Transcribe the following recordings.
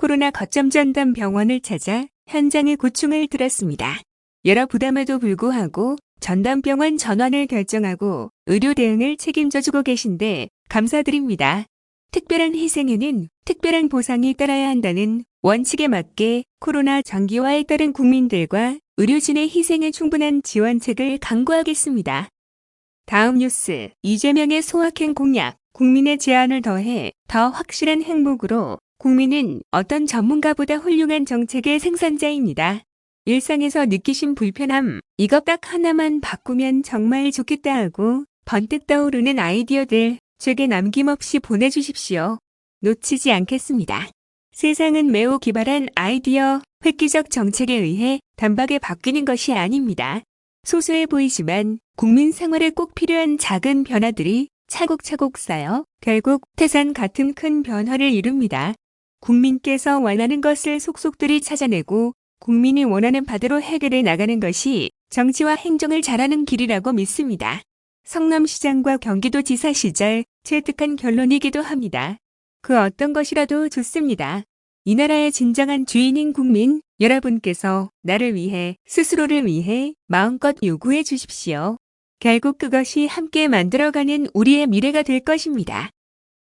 코로나 거점 전담 병원을 찾아 현장의 고충을 들었습니다. 여러 부담에도 불구하고 전담병원 전환을 결정하고 의료 대응을 책임져주고 계신데 감사드립니다. 특별한 희생에는 특별한 보상이 따라야 한다는 원칙에 맞게 코로나 장기화에 따른 국민들과 의료진의 희생에 충분한 지원책을 강구하겠습니다. 다음 뉴스, 이재명의 소확행 공약, 국민의 제안을 더해 더 확실한 행복으로 국민은 어떤 전문가보다 훌륭한 정책의 생산자입니다. 일상에서 느끼신 불편함, 이것 딱 하나만 바꾸면 정말 좋겠다 하고 번뜩 떠오르는 아이디어들 제게 남김없이 보내주십시오. 놓치지 않겠습니다. 세상은 매우 기발한 아이디어, 획기적 정책에 의해 단박에 바뀌는 것이 아닙니다. 소소해 보이지만 국민 생활에 꼭 필요한 작은 변화들이 차곡차곡 쌓여 결국 태산 같은 큰 변화를 이룹니다. 국민께서 원하는 것을 속속들이 찾아내고 국민이 원하는 바대로 해결해 나가는 것이 정치와 행정을 잘하는 길이라고 믿습니다. 성남시장과 경기도지사 시절 체득한 결론이기도 합니다. 그 어떤 것이라도 좋습니다. 이 나라의 진정한 주인인 국민 여러분께서 나를 위해 스스로를 위해 마음껏 요구해 주십시오. 결국 그것이 함께 만들어가는 우리의 미래가 될 것입니다.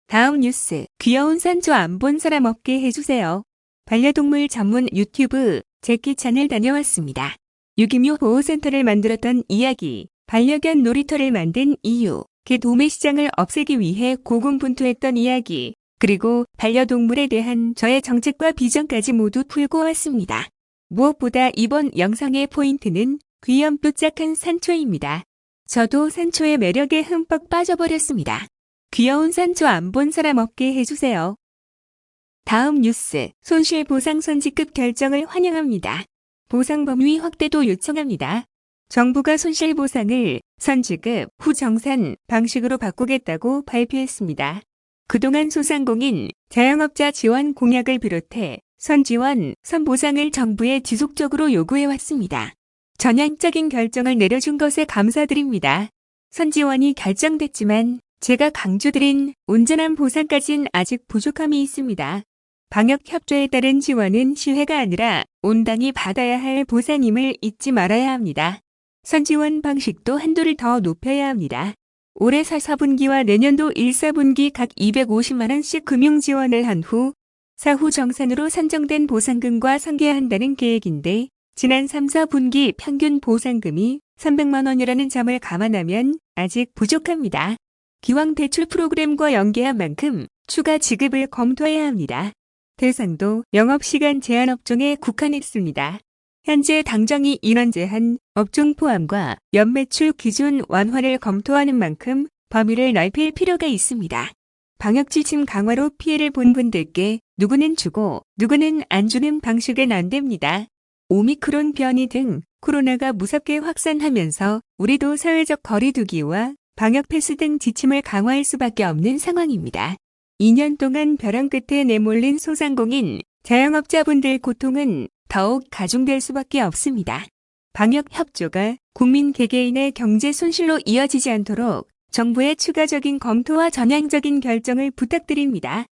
다음 뉴스 귀여운 산초 안본 사람 없게 해주세요. 반려동물 전문 유튜브 제키 찬을 다녀왔습니다. 유기묘 보호센터를 만들었던 이야기, 반려견 놀이터를 만든 이유, 개 도매 시장을 없애기 위해 고군분투했던 이야기, 그리고 반려동물에 대한 저의 정책과 비전까지 모두 풀고 왔습니다. 무엇보다 이번 영상의 포인트는 귀염뽀짝한 산초입니다. 저도 산초의 매력에 흠뻑 빠져버렸습니다. 귀여운 산초 안본 사람 없게 해주세요. 다음 뉴스, 손실보상 선지급 결정을 환영합니다. 보상 범위 확대도 요청합니다. 정부가 손실보상을 선지급, 후 정산 방식으로 바꾸겠다고 발표했습니다. 그동안 소상공인, 자영업자 지원 공약을 비롯해 선지원, 선보상을 정부에 지속적으로 요구해왔습니다. 전향적인 결정을 내려준 것에 감사드립니다. 선지원이 결정됐지만 제가 강조드린 온전한 보상까진 아직 부족함이 있습니다. 방역협조에 따른 지원은 시회가 아니라 온당이 받아야 할 보상임을 잊지 말아야 합니다. 선지원 방식도 한도를 더 높여야 합니다. 올해 4, 4분기와 내년도 1, 4분기 각 250만원씩 금융 지원을 한 후 사후 정산으로 산정된 보상금과 상계한다는 계획인데 지난 3, 4분기 평균 보상금이 300만원이라는 점을 감안하면 아직 부족합니다. 기왕 대출 프로그램과 연계한 만큼 추가 지급을 검토해야 합니다. 대상도 영업시간 제한 업종에 국한했습니다. 현재 당정이 인원 제한, 업종 포함과 연매출 기준 완화를 검토하는 만큼 범위를 넓힐 필요가 있습니다. 방역 지침 강화로 피해를 본 분들께 누구는 주고 누구는 안 주는 방식은 안 됩니다. 오미크론 변이 등 코로나가 무섭게 확산하면서 우리도 사회적 거리두기와 방역 패스 등 지침을 강화할 수밖에 없는 상황입니다. 2년 동안 벼랑 끝에 내몰린 소상공인, 자영업자분들 고통은 더욱 가중될 수밖에 없습니다. 방역 협조가 국민 개개인의 경제 손실로 이어지지 않도록 정부의 추가적인 검토와 전향적인 결정을 부탁드립니다.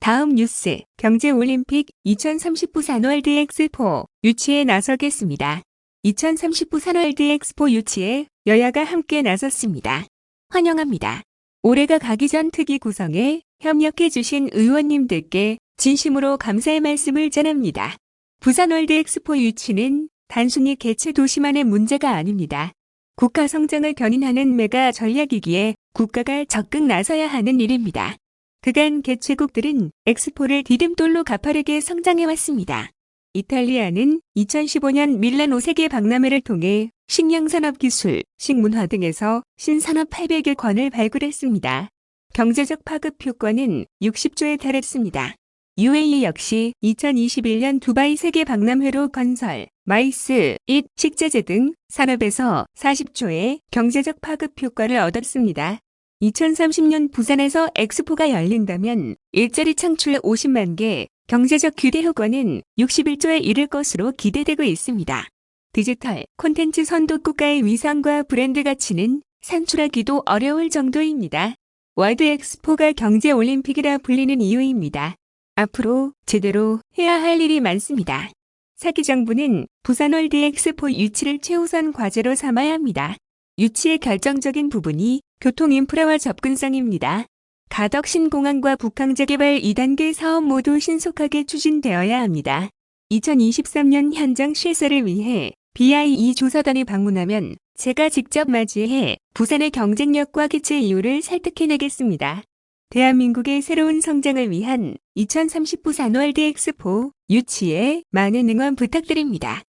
다음 뉴스, 경제올림픽 2030 부산 월드 엑스포 유치에 나서겠습니다. 2030 부산 월드 엑스포 유치에 여야가 함께 나섰습니다. 환영합니다. 올해가 가기 전 특위 구성에 협력해 주신 의원님들께 진심으로 감사의 말씀을 전합니다. 부산 월드 엑스포 유치는 단순히 개최 도시만의 문제가 아닙니다. 국가 성장을 견인하는 메가 전략이기에 국가가 적극 나서야 하는 일입니다. 그간 개최국들은 엑스포를 디딤돌로 가파르게 성장해왔습니다. 이탈리아는 2015년 밀라노 세계 박람회를 통해 식량산업기술, 식문화 등에서 신산업 800여 건을 발굴했습니다. 경제적 파급 효과는 60조에 달했습니다. UAE 역시 2021년 두바이 세계 박람회로 건설, 마이스, 잇, 식재재 등 산업에서 40조의 경제적 파급 효과를 얻었습니다. 2030년 부산에서 엑스포가 열린다면 일자리 창출 50만 개, 경제적 규대 효과는 61조에 이를 것으로 기대되고 있습니다. 디지털 콘텐츠 선도 국가의 위상과 브랜드 가치는 산출하기도 어려울 정도입니다. 월드 엑스포가 경제 올림픽이라 불리는 이유입니다. 앞으로 제대로 해야 할 일이 많습니다. 사기 정부는 부산 월드 엑스포 유치를 최우선 과제로 삼아야 합니다. 유치의 결정적인 부분이 교통 인프라와 접근성입니다. 가덕 신공항과 북항 재개발 2단계 사업 모두 신속하게 추진되어야 합니다. 2023년 현장 실사를 위해 BIE 조사단이 방문하면 제가 직접 맞이해 부산의 경쟁력과 기체 이유를 설득해내겠습니다. 대한민국의 새로운 성장을 위한 2030 부산 월드 엑스포 유치에 많은 응원 부탁드립니다.